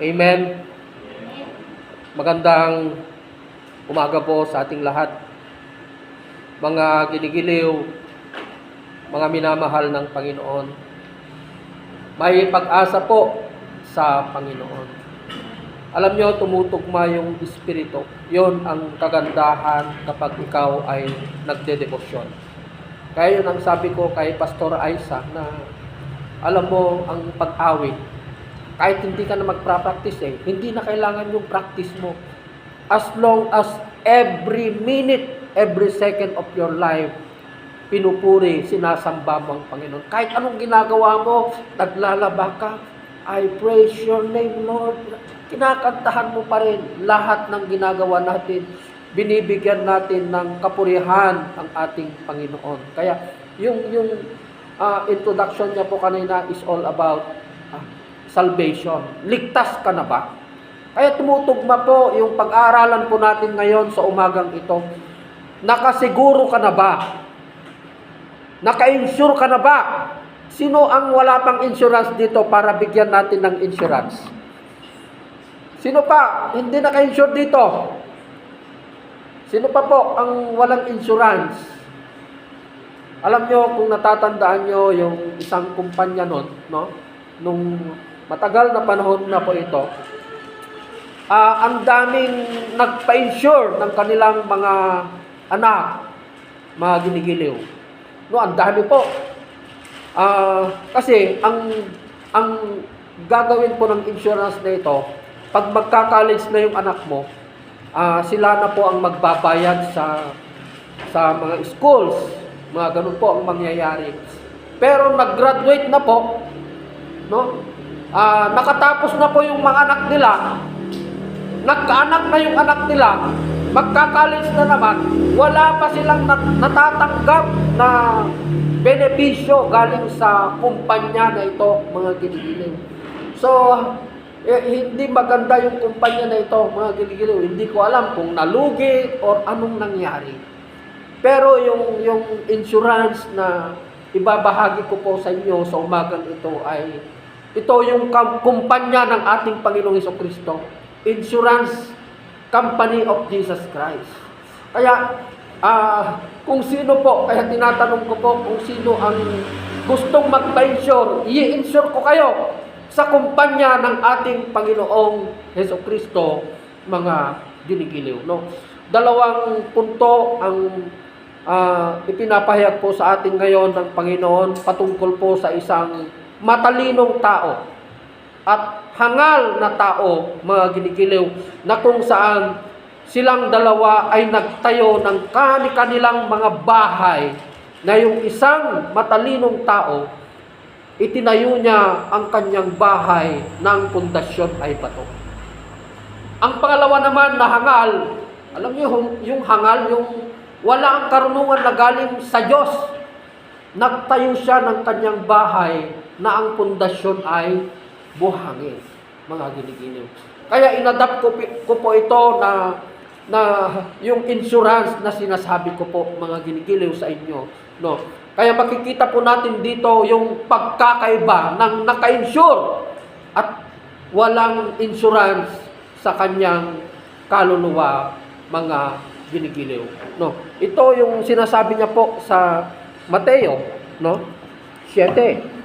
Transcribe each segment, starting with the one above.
Amen. Magandang umaga po sa ating lahat. Mga ginigiliw, mga minamahal ng Panginoon. May pag-asa po sa Panginoon. Alam nyo, tumutugma yung Espiritu. Yon ang kagandahan kapag ikaw ay nagdedebosyon. Kaya yun ang sabi ko kay Pastor Isaac na alam mo ang pag-awit, kahit hindi ka na magpra-practice eh, hindi na kailangan yung practice mo. As long as every minute, every second of your life, pinupuri, sinasamba mo ang Panginoon. Kahit anong ginagawa mo, naglalaba ka, I praise your name, Lord. Kinakantahan mo pa rin lahat ng ginagawa natin. Binibigyan natin ng kapurihan ang ating Panginoon. Kaya yung yung ah, introduction niya po kanina is all about salvation. Ligtas ka na ba? Kaya tumutugma po yung pag-aaralan po natin ngayon sa umagang ito. Nakasiguro ka na ba? Naka-insure ka na ba? Sino ang wala pang insurance dito para bigyan natin ng insurance? Sino pa hindi naka-insure dito? Sino pa po ang walang insurance? Alam nyo, kung natatandaan nyo yung isang kumpanya nun, no? Nung matagal na panahon na po ito, ah ang daming nagpa-insure ng kanilang mga anak, mga ginigiliw. No, ang dami po. Ah, kasi ang ang gagawin po ng insurance na ito, pag magka-college na yung anak mo, ah, sila na po ang magbabayad sa sa mga schools. Mga ganun po ang mangyayari. Pero nag-graduate na po, no? Ah, nakatapos na po yung mga anak nila. Nagkaanak na yung anak nila. Magka-college na naman. Wala pa silang nat- natatanggap na benepisyo galing sa kumpanya na ito, mga ginigiling. So, eh, hindi maganda yung kumpanya na ito, mga giligilaw. Hindi ko alam kung nalugi or anong nangyari. Pero yung, yung insurance na ibabahagi ko po sa inyo sa umagang ito ay ito yung kumpanya ng ating Panginoong Heso Kristo. Insurance Company of Jesus Christ. Kaya, ah, kung sino po, kaya tinatanong ko po kung sino ang gustong magpa-insure, i-insure ko kayo sa kumpanya ng ating Panginoong Heso Kristo, mga ginigiliw. No? Dalawang punto ang ah, ipinapahayag po sa atin ngayon ng Panginoon patungkol po sa isang matalinong tao at hangal na tao, mga ginigiliw, na kung saan silang dalawa ay nagtayo ng kani-kanilang mga bahay na yung isang matalinong tao, itinayo niya ang kanyang bahay ng pundasyon ay bato. Ang pangalawa naman na hangal, alam niyo yung, hangal, yung wala ang karunungan na galing sa Diyos. Nagtayo siya ng kanyang bahay na ang pundasyon ay buhangin, mga ginigiliw. Kaya inadapt ko, ko po ito na na yung insurance na sinasabi ko po mga ginigiliw sa inyo, no. Kaya makikita po natin dito yung pagkakaiba ng naka-insure at walang insurance sa kanyang kaluluwa mga ginigiliw, no. Ito yung sinasabi niya po sa Mateo, no? 7.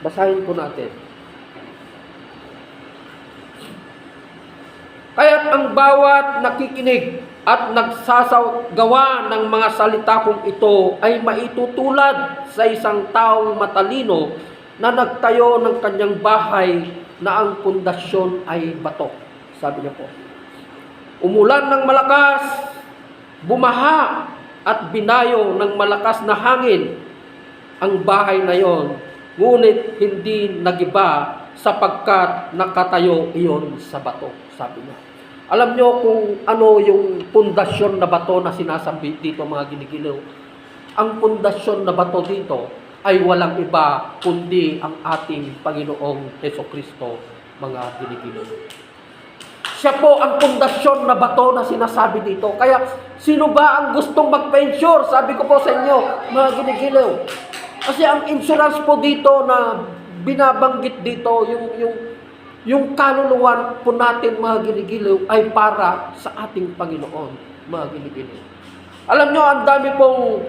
Basahin po natin. Kaya't ang bawat nakikinig at nagsasagawa ng mga salita kong ito ay maitutulad sa isang taong matalino na nagtayo ng kanyang bahay na ang pundasyon ay bato. Sabi niya po. Umulan ng malakas, bumaha at binayo ng malakas na hangin ang bahay na yon, ngunit hindi nagiba sapagkat nakatayo iyon sa bato, sabi niya. Alam niyo kung ano yung pundasyon na bato na sinasabi dito mga ginigiliw. Ang pundasyon na bato dito ay walang iba kundi ang ating Panginoong Heso Kristo, mga ginigiliw. Siya po ang pundasyon na bato na sinasabi dito. Kaya, sino ba ang gustong magpa-insure? Sabi ko po sa inyo, mga ginigilaw. Kasi ang insurance po dito na binabanggit dito, yung, yung yung kaluluwan po natin mga ginigiliw ay para sa ating Panginoon, mga ginigiliw. Alam nyo, ang dami pong,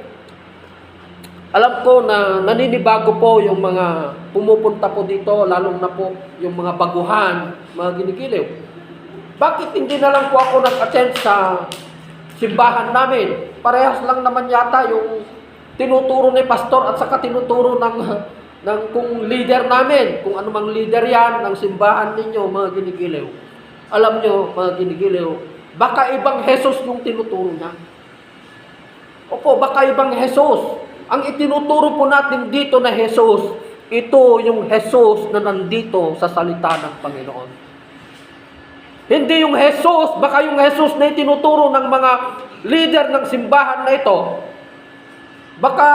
alam ko na naninibago po yung mga pumupunta po dito, lalong na po yung mga baguhan, mga ginigiliw. Bakit hindi na lang po ako nag-attend sa simbahan namin? Parehas lang naman yata yung tinuturo ni pastor at saka tinuturo ng ng kung leader namin, kung ano mang leader yan ng simbahan ninyo, mga ginigiliw. Alam nyo, mga ginigiliw, baka ibang Jesus yung tinuturo niya. Opo, baka ibang Jesus. Ang itinuturo po natin dito na Jesus, ito yung Jesus na nandito sa salita ng Panginoon. Hindi yung Jesus, baka yung Jesus na itinuturo ng mga leader ng simbahan na ito, baka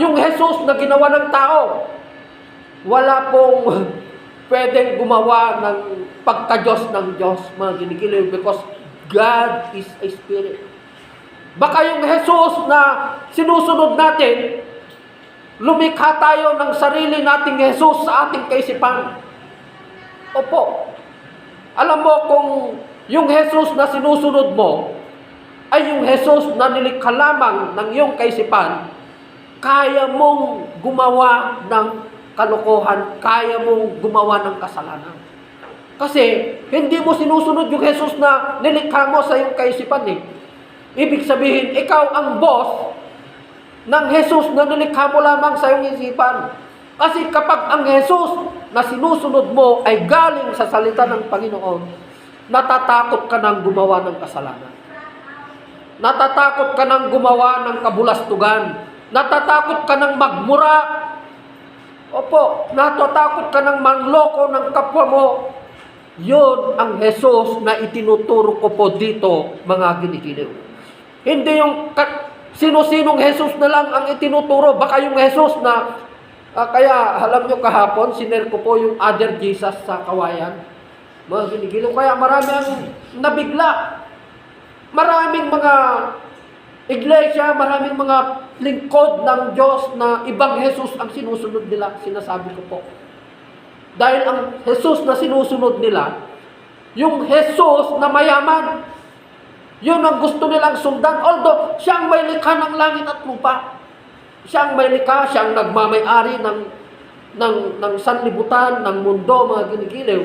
yung Jesus na ginawa ng tao, wala pong pwedeng gumawa ng pagka-Diyos ng Diyos, mga ginigiliw, because God is a spirit. Baka yung Jesus na sinusunod natin, lumikha tayo ng sarili nating Jesus sa ating kaisipan. Opo. Alam mo kung yung Jesus na sinusunod mo ay yung Jesus na nilikha lamang ng iyong kaisipan, kaya mong gumawa ng kalokohan, kaya mong gumawa ng kasalanan. Kasi hindi mo sinusunod yung Jesus na nilikha mo sa iyong kaisipan eh. Ibig sabihin, ikaw ang boss ng Jesus na nilikha mo lamang sa iyong isipan. Kasi kapag ang Jesus na sinusunod mo ay galing sa salita ng Panginoon, natatakot ka ng gumawa ng kasalanan. Natatakot ka ng gumawa ng kabulastugan. Natatakot ka ng magmura. Opo, natatakot ka ng mangloko ng kapwa mo. Yun ang Jesus na itinuturo ko po dito, mga ginikiliw. Hindi yung sino-sinong Jesus na lang ang itinuturo. Baka yung Jesus na, ah, kaya alam nyo kahapon, siner ko po yung other Jesus sa kawayan. Mga ginigiliw. Kaya marami ang nabigla. Maraming mga iglesia, maraming mga lingkod ng Diyos na ibang Jesus ang sinusunod nila. Sinasabi ko po. Dahil ang Jesus na sinusunod nila, yung Jesus na mayaman, yun ang gusto nilang sundan. Although, siya ang may likha ng langit at lupa. Siya ang may likha, siya ang nagmamayari ng, ng, ng sanlibutan, ng mundo, mga ginigiliw.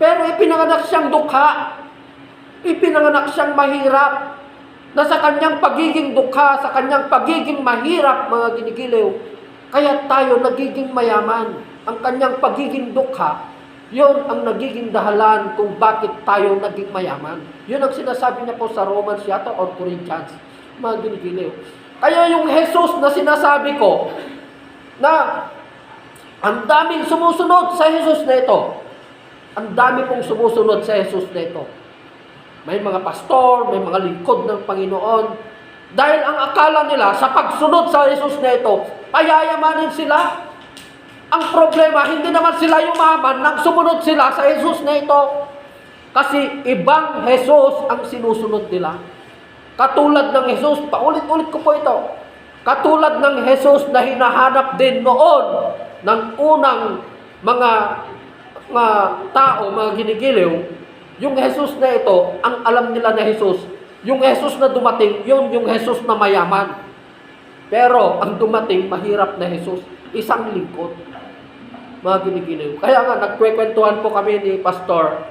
Pero ipinanganak siyang dukha. Ipinanganak siyang mahirap. Na sa kanyang pagiging dukha, sa kanyang pagiging mahirap, mga ginigiliw, kaya tayo nagiging mayaman. Ang kanyang pagiging dukha, yun ang nagiging dahalan kung bakit tayo naging mayaman. Yun ang sinasabi niya po sa Romans yata or Corinthians. Mga ginigiliw. Kaya yung Jesus na sinasabi ko, na ang daming sumusunod sa Jesus na ito. Ang dami pong sumusunod sa Jesus na ito. May mga pastor, may mga lingkod ng Panginoon. Dahil ang akala nila sa pagsunod sa Jesus na ito, payayamanin sila. Ang problema, hindi naman sila yumaman nang sumunod sila sa Jesus na ito. Kasi ibang Jesus ang sinusunod nila. Katulad ng Jesus, paulit-ulit ko po ito. Katulad ng Jesus na hinahanap din noon ng unang mga mga tao, mga ginigiliw, yung Jesus na ito, ang alam nila na Jesus, yung Jesus na dumating, yun yung Jesus na mayaman. Pero ang dumating, mahirap na Jesus, isang lingkod. Mga ginigiliw. Kaya nga, nagkwekwentuhan po kami ni Pastor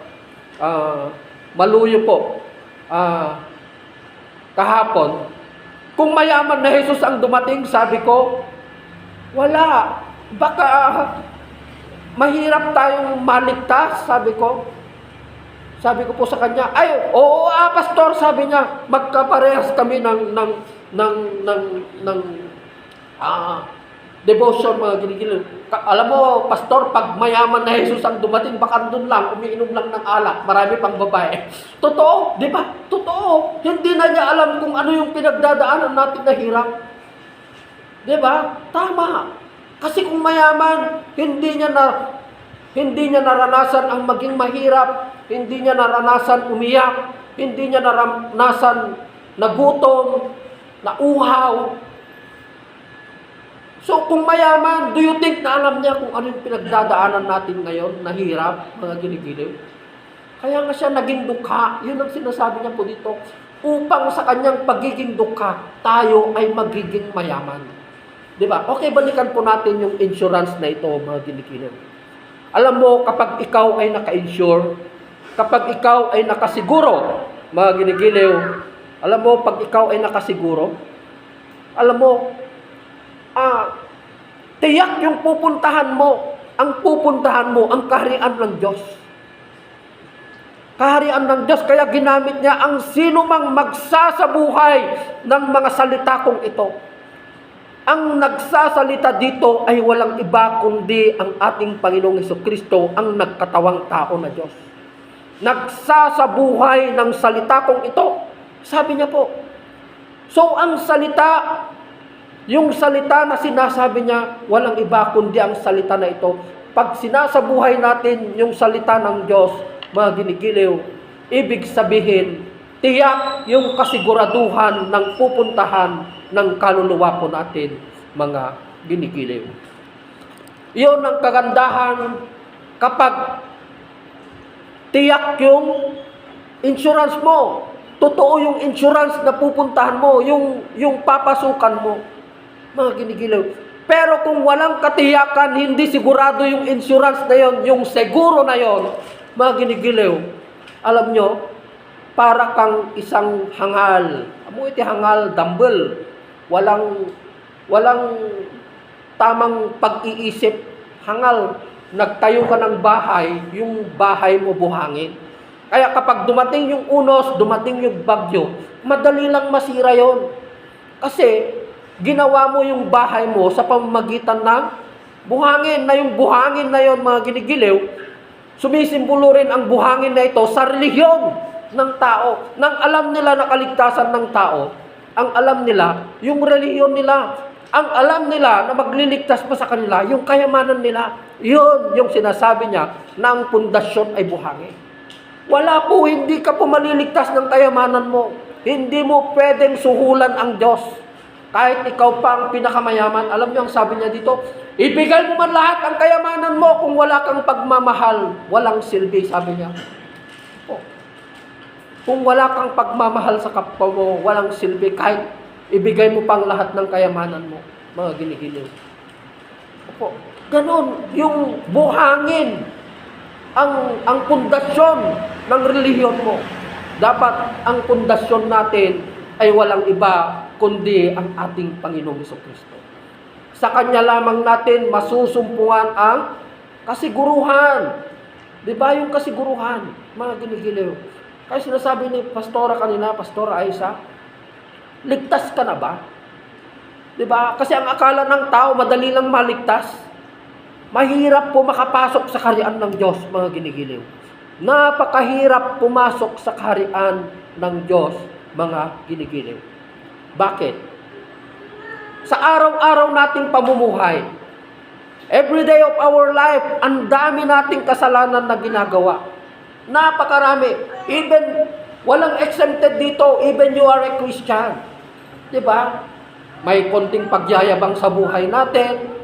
ah, Maluyo po. ah, kahapon, kung mayaman na Jesus ang dumating, sabi ko, wala. Baka mahirap tayong maligtas, sabi ko. Sabi ko po sa kanya, ay, oo ah, pastor, sabi niya, magkaparehas kami ng, ng, ng, ng, ng, ah, devotion, mga ginigilid. Ka- alam mo, pastor, pag mayaman na Jesus ang dumating, baka doon lang, umiinom lang ng alak, marami pang babae. Totoo, di ba? Totoo. Hindi na niya alam kung ano yung pinagdadaanan natin na hirap. Di ba? Tama. Kasi kung mayaman, hindi niya na hindi niya naranasan ang maging mahirap, hindi niya naranasan umiyak, hindi niya naranasan nagutom, nauhaw. So kung mayaman, do you think na alam niya kung ano yung pinagdadaanan natin ngayon na hirap, mga ginigiliw? Kaya nga siya naging dukha. Yun ang sinasabi niya po dito. Upang sa kanyang pagiging dukha, tayo ay magiging mayaman. Di ba? Okay, balikan po natin yung insurance na ito, mga ginigiliw. Alam mo, kapag ikaw ay naka-insure, kapag ikaw ay nakasiguro, mga ginigiliw, alam mo, pag ikaw ay nakasiguro, alam mo, ah, tiyak yung pupuntahan mo, ang pupuntahan mo, ang kaharian ng Diyos. Kaharian ng Diyos, kaya ginamit niya ang sino mang magsasabuhay ng mga salita kong ito. Ang nagsasalita dito ay walang iba kundi ang ating Panginoong Kristo, ang nagkatawang tao na Diyos. Nagsasabuhay ng salita kong ito. Sabi niya po. So ang salita, yung salita na sinasabi niya, walang iba kundi ang salita na ito. Pag sinasabuhay natin yung salita ng Diyos, mga ginigiliw, ibig sabihin, tiyak yung kasiguraduhan ng pupuntahan ng kaluluwa po natin, mga ginigiliw. Iyon ang kagandahan kapag tiyak yung insurance mo. Totoo yung insurance na pupuntahan mo, yung, yung papasukan mo. Mga ginigiliw. Pero kung walang katiyakan, hindi sigurado yung insurance na yon, yung seguro na yon, mga ginigiliw, alam nyo, para kang isang hangal. Amo iti hangal, dumbbell. Walang, walang tamang pag-iisip. Hangal, nagtayo ka ng bahay, yung bahay mo buhangin. Kaya kapag dumating yung unos, dumating yung bagyo, madali lang masira yon. Kasi, ginawa mo yung bahay mo sa pamamagitan ng buhangin na yung buhangin na yon mga ginigiliw, sumisimbolo rin ang buhangin na ito sa relihiyon ng tao. Nang alam nila na kaligtasan ng tao, ang alam nila, yung relihiyon nila, ang alam nila na magliligtas pa sa kanila, yung kayamanan nila, yun yung sinasabi niya na ang pundasyon ay buhangin. Wala po, hindi ka po maliligtas ng kayamanan mo. Hindi mo pwedeng suhulan ang Diyos. Kahit ikaw pa ang pinakamayaman, alam niyo ang sabi niya dito, ibigay mo man lahat ang kayamanan mo kung wala kang pagmamahal, walang silbi, sabi niya. Kung wala kang pagmamahal sa kapwa mo, walang silbi, kahit ibigay mo pang lahat ng kayamanan mo, mga ginigiliw. Opo. Ganon, yung buhangin, ang ang pundasyon ng relihiyon mo. Dapat ang pundasyon natin ay walang iba kundi ang ating Panginoong Kristo. Sa Kanya lamang natin masusumpungan ang kasiguruhan. Di ba yung kasiguruhan, mga ginigiliw? Kaya sinasabi ni Pastora kanina, Pastora Aisa, ligtas ka na ba? Di ba? Kasi ang akala ng tao, madali lang maligtas. Mahirap po makapasok sa kaharian ng Diyos, mga ginigiliw. Napakahirap pumasok sa kaharian ng Diyos, mga ginigiliw. Bakit? Sa araw-araw nating pamumuhay, every day of our life, ang dami nating kasalanan na ginagawa. Napakarami. Even, walang exempted dito, even you are a Christian. Di ba? May konting pagyayabang sa buhay natin,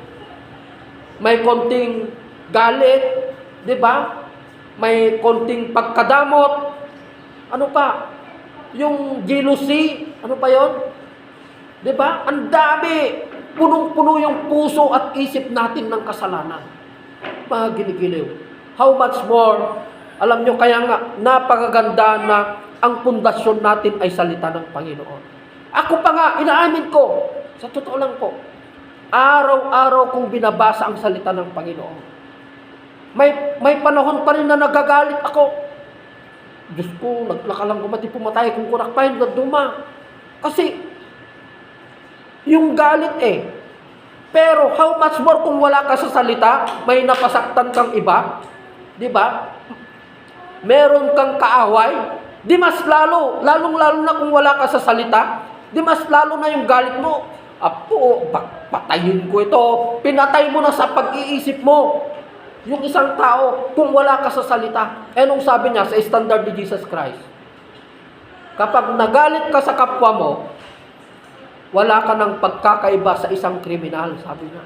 may konting galit, di ba? May konting pagkadamot. Ano pa? Yung jealousy, ano pa yon? Di ba? Ang dami. Punong-puno yung puso at isip natin ng kasalanan. Mga ginigiliw. How much more? Alam nyo, kaya nga, napakaganda na ang pundasyon natin ay salita ng Panginoon. Ako pa nga, inaamin ko, sa totoo lang po, araw-araw kong binabasa ang salita ng Panginoon. May, may panahon pa rin na nagagalit ako. Diyos ko, naglakalang kumati pumatay kung kurakpahin na duma. Kasi, yung galit eh. Pero how much more kung wala ka sa salita, may napasaktan kang iba, di ba? Meron kang kaaway, di mas lalo, lalong-lalo na kung wala ka sa salita, di mas lalo na yung galit mo. Apo, patayin ko ito. Pinatay mo na sa pag-iisip mo. Yung isang tao, kung wala ka sa salita, eh nung sabi niya sa standard ni Jesus Christ, kapag nagalit ka sa kapwa mo, wala ka ng pagkakaiba sa isang kriminal, sabi niya.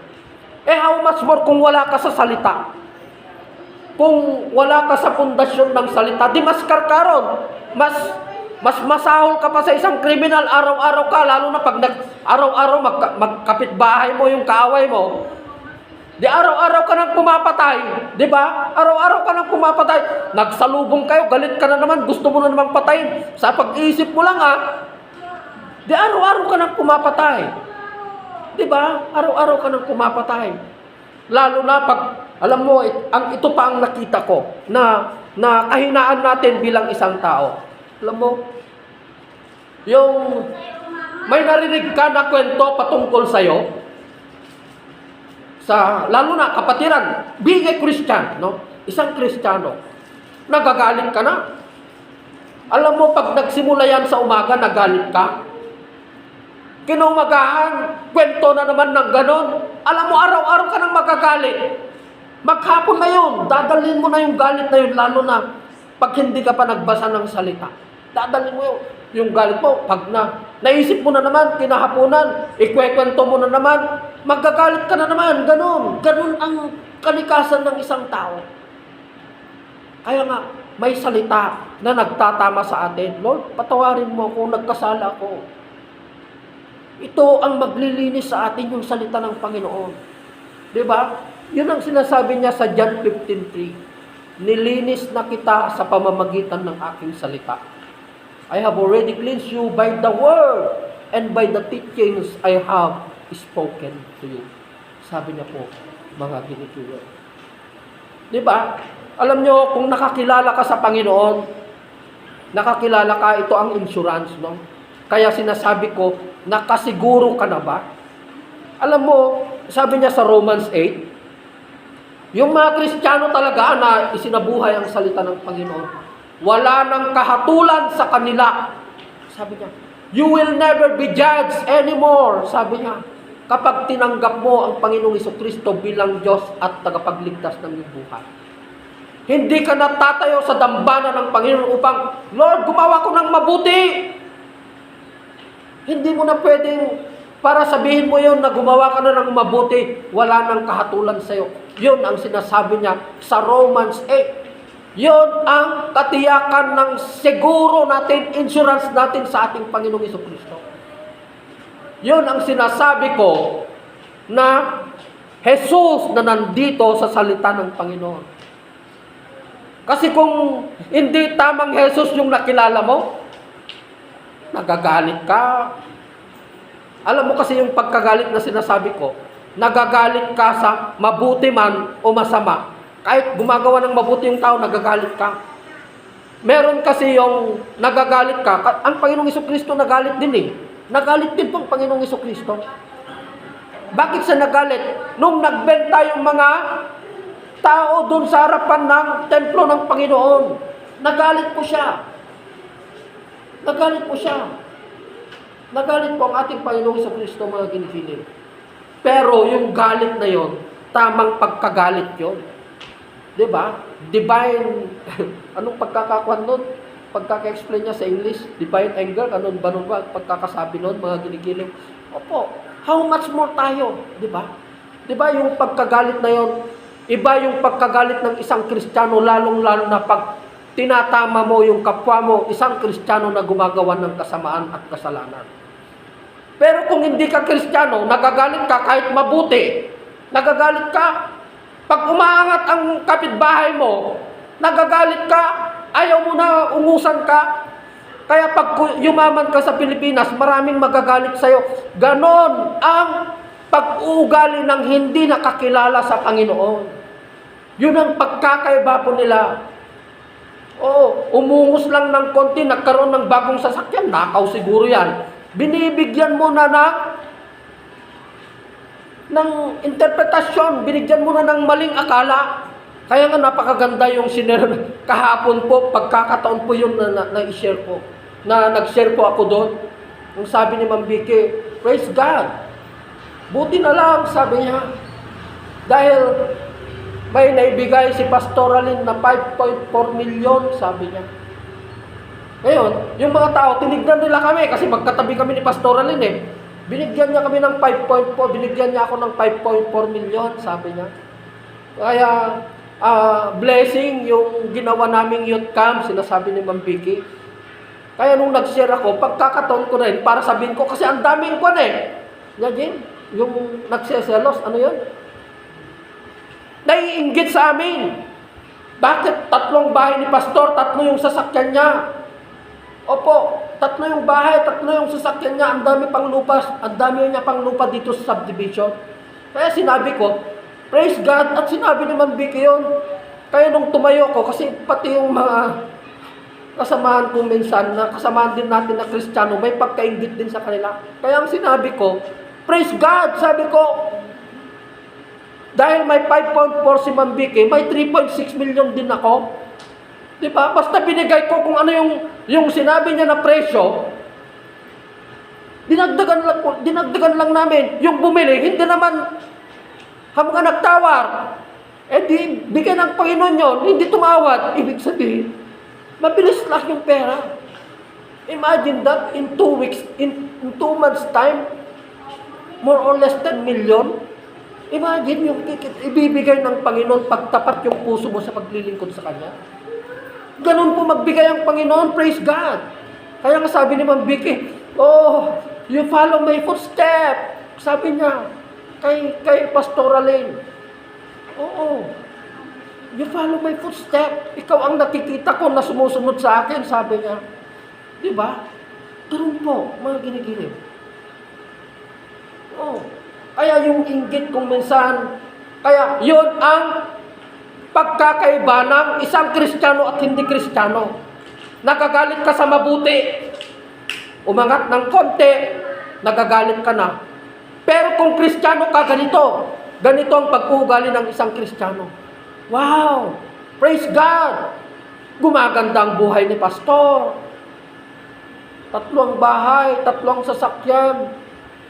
Eh how much more kung wala ka sa salita? Kung wala ka sa pundasyon ng salita, di mas karkaron. Mas mas masahol ka pa sa isang kriminal araw-araw ka, lalo na pag nag, araw-araw magka, magkapit bahay mo yung kaaway mo. Di araw-araw ka nang pumapatay, di ba? Araw-araw ka nang pumapatay. Nagsalubong kayo, galit ka na naman, gusto mo na naman patayin. Sa pag-iisip mo lang ah, di araw-araw ka nang pumapatay. Di ba? Araw-araw ka nang pumapatay. Lalo na pag, alam mo, it, ang, ito pa ang nakita ko, na, na kahinaan natin bilang isang tao. Alam mo, yung may narinig ka na kwento patungkol sa'yo, sa, lalo na kapatiran, being a Christian, no? Isang Kristiyano, nagagalit ka na. Alam mo, pag nagsimula yan sa umaga, nagalit ka. Kinumagahan, kwento na naman ng ganon. Alam mo, araw-araw ka nang magagalit. Maghapon na yun, dadalhin mo na yung galit na yun, lalo na pag hindi ka pa nagbasa ng salita. Dadalhin mo yun, yung galit mo, pag na, naisip mo na naman, kinahaponan, ikwekwento mo na naman, magagalit ka na naman, ganon. Ganon ang kalikasan ng isang tao. Kaya nga, may salita na nagtatama sa atin. Lord, patawarin mo ako, nagkasala ako. Ito ang maglilinis sa atin yung salita ng Panginoon. Di ba? Yun ang sinasabi niya sa John 15.3. Nilinis na kita sa pamamagitan ng aking salita. I have already cleansed you by the word and by the teachings I have spoken to you. Sabi niya po, mga ginituloy. Di ba? Alam nyo, kung nakakilala ka sa Panginoon, nakakilala ka, ito ang insurance, no? Kaya sinasabi ko, nakasiguro ka na ba? Alam mo, sabi niya sa Romans 8, yung mga Kristiyano talaga na isinabuhay ang salita ng Panginoon, wala nang kahatulan sa kanila. Sabi niya, you will never be judged anymore. Sabi niya, kapag tinanggap mo ang Panginoong Kristo bilang Diyos at tagapagligtas ng iyong buhay. Hindi ka natatayo sa dambana ng Panginoon upang, Lord, gumawa ko ng mabuti. Hindi mo na pwedeng para sabihin mo yun na gumawa ka na ng mabuti, wala nang kahatulan sa'yo. Yun ang sinasabi niya sa Romans 8. Yun ang katiyakan ng seguro natin, insurance natin sa ating Panginoong Iso Kristo. Yun ang sinasabi ko na Jesus na nandito sa salita ng Panginoon. Kasi kung hindi tamang Jesus yung nakilala mo, nagagalit ka. Alam mo kasi yung pagkagalit na sinasabi ko, nagagalit ka sa mabuti man o masama. Kahit gumagawa ng mabuti yung tao, nagagalit ka. Meron kasi yung nagagalit ka, ang Panginoong Iso Kristo nagalit din eh. Nagalit din pong Panginoong Iso Kristo. Bakit siya nagalit? Nung nagbenta yung mga tao doon sa harapan ng templo ng Panginoon, nagalit po siya. Nagalit po siya. Nagalit po ang ating Panginoong sa Kristo mga ginifiling. Pero yung galit na yon, tamang pagkagalit yon. 'Di ba? Divine, anong pagkakakuan nun? Pagkaka-explain niya sa English, divine anger, anong ba nun ba? Pagkakasabi nun, mga ginigiling. Opo, how much more tayo? 'Di ba? 'Di ba yung pagkagalit na yon, iba yung pagkagalit ng isang Kristiyano, lalong-lalo na pag tinatama mo yung kapwa mo, isang Kristiyano na gumagawa ng kasamaan at kasalanan. Pero kung hindi ka Kristiyano, nagagalit ka kahit mabuti. Nagagalit ka. Pag umaangat ang kapitbahay mo, nagagalit ka, ayaw mo na ungusan ka. Kaya pag yumaman ka sa Pilipinas, maraming magagalit sa'yo. Ganon ang pag-uugali ng hindi nakakilala sa Panginoon. Yun ang pagkakaiba po nila. Oo, umungos lang ng konti, nagkaroon ng bagong sasakyan, nakaw siguro yan. Binibigyan mo na na ng interpretasyon, binigyan mo na ng maling akala. Kaya nga napakaganda yung sinare kahapon po, pagkakataon po yun na, na, na i-share ko. Na nag-share po ako doon. Yung sabi ni Ma'am Vicky, praise God. Buti na lang, sabi niya. Dahil may naibigay si Pastoralin na 5.4 million, sabi niya. Ngayon, yung mga tao, tinignan nila kami kasi magkatabi kami ni Pastoralin eh. Binigyan niya kami ng 5.4, binigyan niya ako ng 5.4 million, sabi niya. Kaya, ah, blessing yung ginawa naming youth camp, sinasabi ni Ma'am Vicky. Kaya nung nag-share ako, pagkakataon ko rin, para sabihin ko, kasi ang daming kwan eh. Imagine, yung nagseselos, ano yun? Naiinggit sa amin. Bakit tatlong bahay ni Pastor, tatlo yung sasakyan niya? Opo, tatlo yung bahay, tatlo yung sasakyan niya, ang dami pang lupa, ang dami niya pang lupa dito sa subdivision. Kaya sinabi ko, praise God, at sinabi ni Ma'am Vicky yun. Kaya nung tumayo ko, kasi pati yung mga kasamahan ko minsan, na kasamahan din natin na Kristiyano, may pagkaingit din sa kanila. Kaya ang sinabi ko, praise God, sabi ko, dahil may 5.4 si Ma'am Vicky, may 3.6 million din ako. Di ba? Basta binigay ko kung ano yung, yung sinabi niya na presyo, dinagdagan lang, dinagdagan lang namin. Yung bumili, hindi naman hanggang nagtawar. Eh di, bigyan ng Panginoon yon, hindi tumawad. Ibig sabihin, mabilis lang yung pera. Imagine that in two weeks, in, in two months time, more or less 10 million. Imagine yung ibibigay ng Panginoon pagtapat yung puso mo sa paglilingkod sa Kanya. Ganun po magbigay ang Panginoon, praise God. Kaya nga sabi ni Ma'am Vicky, oh, you follow my footstep. Sabi niya, kay, kay Pastoralin. Oo. You follow my footstep. Ikaw ang nakikita ko na sumusunod sa akin, sabi niya. Di ba? Ganun po, mga ginigiling. Oh. Kaya yung inggit kung minsan, kaya yun ang pagkakaiba ng isang Kristiyano at hindi Kristiyano. Nagagalit ka sa mabuti. Umangat ng konti, nagagalit ka na. Pero kung Kristiyano ka, ganito. Ganito ang pag-uugali ng isang Kristiyano. Wow! Praise God! Gumaganda ang buhay ni Pastor. Tatlong bahay, tatlong sasakyan.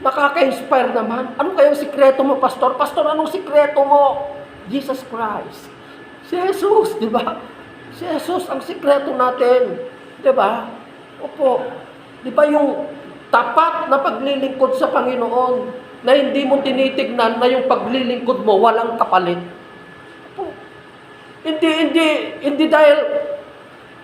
Nakaka-inspire naman. Ano kayang sikreto mo, Pastor? Pastor, anong sikreto mo? Jesus Christ. Si Jesus, di ba? Si Jesus ang sikreto natin. Di ba? Opo. Di ba yung tapat na paglilingkod sa Panginoon na hindi mo tinitignan na yung paglilingkod mo walang kapalit? Opo. Hindi, hindi, hindi dahil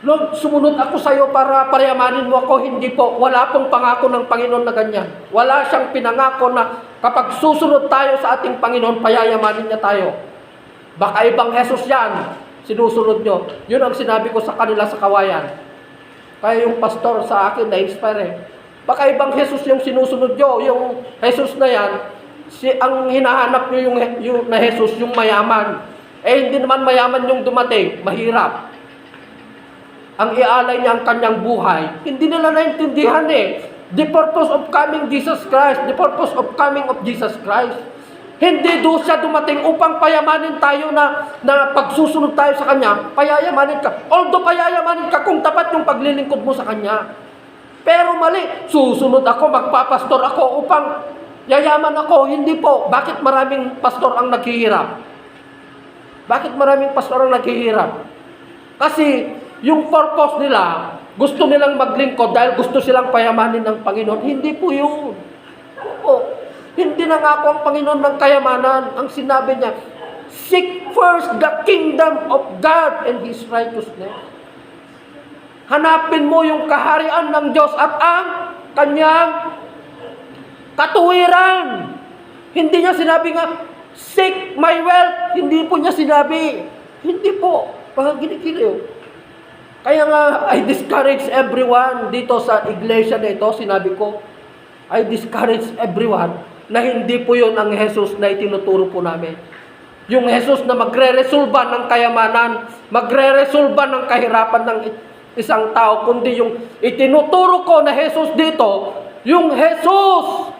Lord, sumunod ako sa iyo para pariyamanin mo ako. Hindi po. Wala pong pangako ng Panginoon na ganyan. Wala siyang pinangako na kapag susunod tayo sa ating Panginoon, payayamanin niya tayo. Baka ibang Jesus yan, sinusunod nyo. Yun ang sinabi ko sa kanila sa kawayan. Kaya yung pastor sa akin na-inspire eh. Baka ibang Jesus yung sinusunod nyo. Yung Jesus na yan, si, ang hinahanap nyo yung, yung na Jesus, yung mayaman. Eh hindi naman mayaman yung dumating, mahirap ang ialay niya ang kanyang buhay, hindi nila naintindihan eh. The purpose of coming Jesus Christ, the purpose of coming of Jesus Christ. Hindi doon siya dumating upang payamanin tayo na, na pagsusunod tayo sa Kanya, payayamanin ka. Although payayamanin ka kung tapat yung paglilingkod mo sa Kanya. Pero mali, susunod ako, magpapastor ako upang yayaman ako. Hindi po. Bakit maraming pastor ang naghihirap? Bakit maraming pastor ang naghihirap? Kasi yung purpose nila, gusto nilang maglingkod dahil gusto silang payamanin ng Panginoon. Hindi po yun. Oo. Hindi na nga ako ang Panginoon ng kayamanan. Ang sinabi niya, Seek first the kingdom of God and His righteousness. Hanapin mo yung kaharian ng Diyos at ang kanyang katuwiran. Hindi niya sinabi nga, Seek my wealth. Hindi po niya sinabi. Hindi po. Mga ginikiliw. Kaya nga, I discourage everyone dito sa iglesia na ito, sinabi ko, I discourage everyone na hindi po yon ang Jesus na itinuturo po namin. Yung Jesus na magre-resolba ng kayamanan, magre-resolba ng kahirapan ng isang tao, kundi yung itinuturo ko na Jesus dito, yung Jesus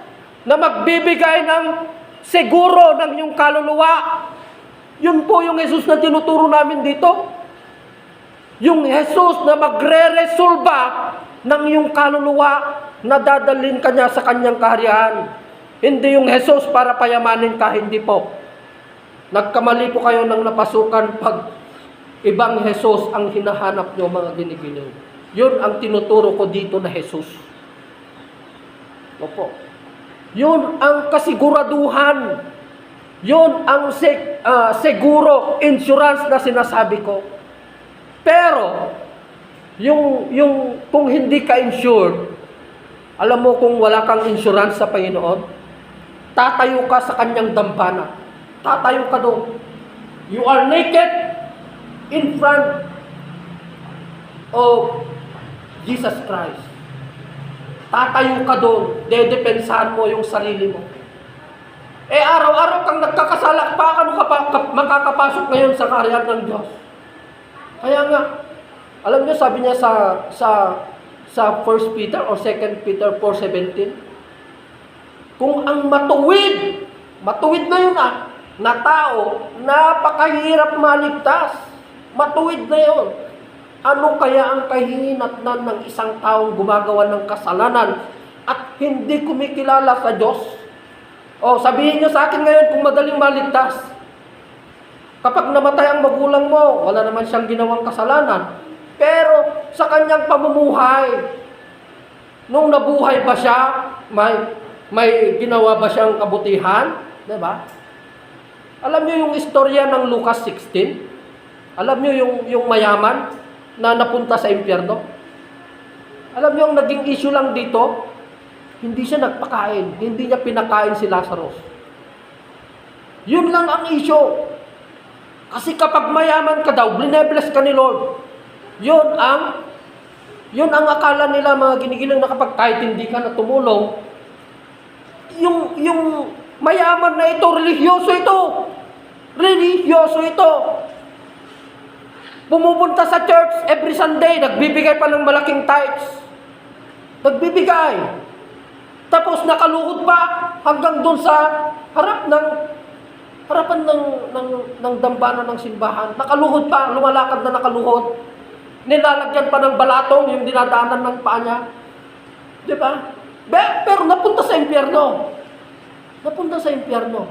na magbibigay ng siguro ng yung kaluluwa. Yun po yung Jesus na tinuturo namin dito. Yung Jesus na magre-resolba ng iyong kaluluwa na dadalhin ka niya sa kanyang kaharian. Hindi yung Jesus para payamanin ka, hindi po. Nagkamali po kayo ng napasukan pag ibang Jesus ang hinahanap niyo mga ginigiling. Yun ang tinuturo ko dito na Jesus. Opo. Yun ang kasiguraduhan. Yun ang se- ah, seguro, insurance na sinasabi ko. Pero, yung, yung kung hindi ka insured, alam mo kung wala kang insurance sa Panginoon, tatayo ka sa kanyang dambana. Tatayo ka doon. You are naked in front of Jesus Christ. Tatayo ka doon, dedepensahan mo yung sarili mo. Eh araw-araw kang nagkakasala pa, ano ka pa ka- makakapasok ngayon sa kaharian ng Diyos? Kaya nga, alam niyo sabi niya sa sa sa 1 Peter or 2 Peter 4:17, kung ang matuwid, matuwid na yun ah, na tao, napakahirap maligtas. Matuwid na yun. Ano kaya ang kahinatnan ng isang taong gumagawa ng kasalanan at hindi kumikilala sa Diyos? O, sabihin niyo sa akin ngayon kung madaling maligtas. Kapag namatay ang magulang mo, wala naman siyang ginawang kasalanan. Pero sa kanyang pamumuhay, nung nabuhay ba siya, may, may ginawa ba siyang kabutihan? ba? Alam niyo yung istorya ng Lucas 16? Alam niyo yung, yung mayaman na napunta sa impyerno? Alam niyo ang naging issue lang dito, hindi siya nagpakain, hindi niya pinakain si Lazarus. Yun lang ang issue. Kasi kapag mayaman ka daw, blinebless ka ni Lord. Yun ang yun ang akala nila mga ginigilang na kapag kahit hindi ka na tumulong, yung, yung mayaman na ito, religyoso ito. Religyoso ito. Pumupunta sa church every Sunday, nagbibigay pa ng malaking tithes. Nagbibigay. Tapos nakaluhod pa hanggang doon sa harap ng harapan ng ng ng dambana ng simbahan. Nakaluhod pa, lumalakad na nakaluhod. Nilalagyan pa ng balatong yung dinadaanan ng paa niya. Di ba? Pero napunta sa impyerno. Napunta sa impyerno.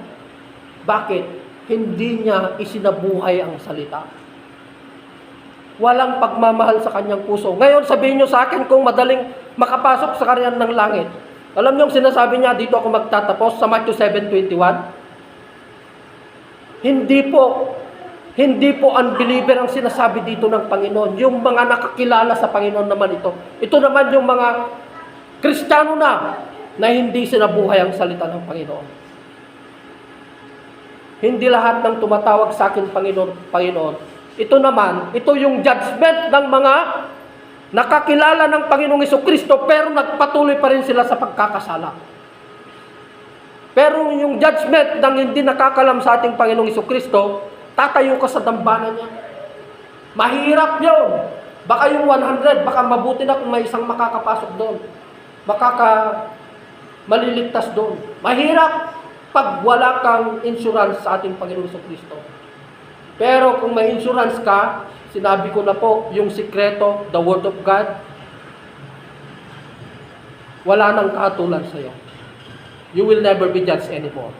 Bakit? Hindi niya isinabuhay ang salita. Walang pagmamahal sa kanyang puso. Ngayon, sabihin niyo sa akin kung madaling makapasok sa karyan ng langit. Alam niyo sinasabi niya, dito ako magtatapos sa Matthew 7.21? Hindi po, hindi po unbeliever ang sinasabi dito ng Panginoon. Yung mga nakakilala sa Panginoon naman ito. Ito naman yung mga Kristiyano na na hindi sinabuhay ang salita ng Panginoon. Hindi lahat ng tumatawag sa akin Panginoon, Panginoon. Ito naman, ito yung judgment ng mga nakakilala ng Panginoong Iso Kristo pero nagpatuloy pa rin sila sa pagkakasala. Pero yung judgment ng hindi nakakalam sa ating Panginoong Iso Kristo, tatayo ka sa dambana niya. Mahirap yun. Baka yung 100, baka mabuti na kung may isang makakapasok doon. Makaka maliligtas doon. Mahirap pag wala kang insurance sa ating Panginoong Iso Kristo. Pero kung may insurance ka, sinabi ko na po, yung sikreto, the Word of God, wala nang kahatulan sa iyo. You will never be judged anymore.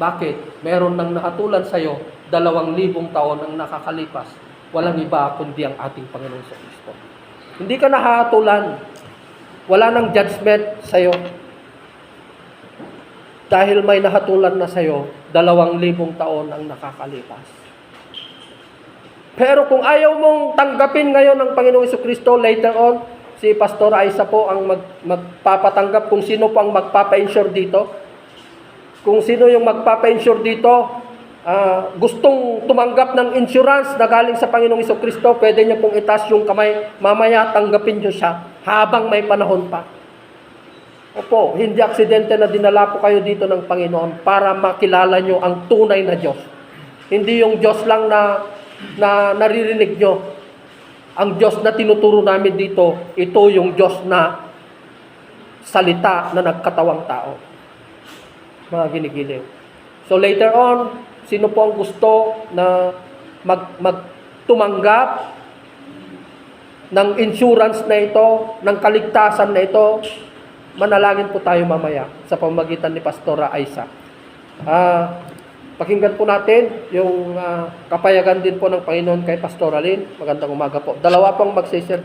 Bakit? Meron nang nakatulan sa iyo, dalawang libong taon ang nakakalipas. Walang iba kundi ang ating Panginoon sa Kristo. Hindi ka nahatulan. Wala nang judgment sa iyo. Dahil may nahatulan na sa iyo, dalawang libong taon ang nakakalipas. Pero kung ayaw mong tanggapin ngayon ng Panginoong Kristo, later on, si Pastor Aisa po ang mag, magpapatanggap kung sino po ang magpapa-insure dito. Kung sino yung magpapa-insure dito, ah, gustong tumanggap ng insurance na galing sa Panginoong Kristo, pwede niyo pong itas yung kamay, mamaya tanggapin niyo siya habang may panahon pa. Opo, hindi aksidente na dinala po kayo dito ng Panginoon para makilala nyo ang tunay na Diyos. Hindi yung Diyos lang na, na naririnig nyo. Ang Diyos na tinuturo namin dito, ito yung Diyos na salita na nagkatawang tao. Mga ginigiliw. So later on, sino po ang gusto na mag, magtumanggap ng insurance na ito, ng kaligtasan na ito, manalangin po tayo mamaya sa pamagitan ni Pastora Aisa. Ah, pakinggan po natin yung ah, kapayagan din po ng Panginoon kay Pastora Lynn. Magandang umaga po. Dalawa pong magsishare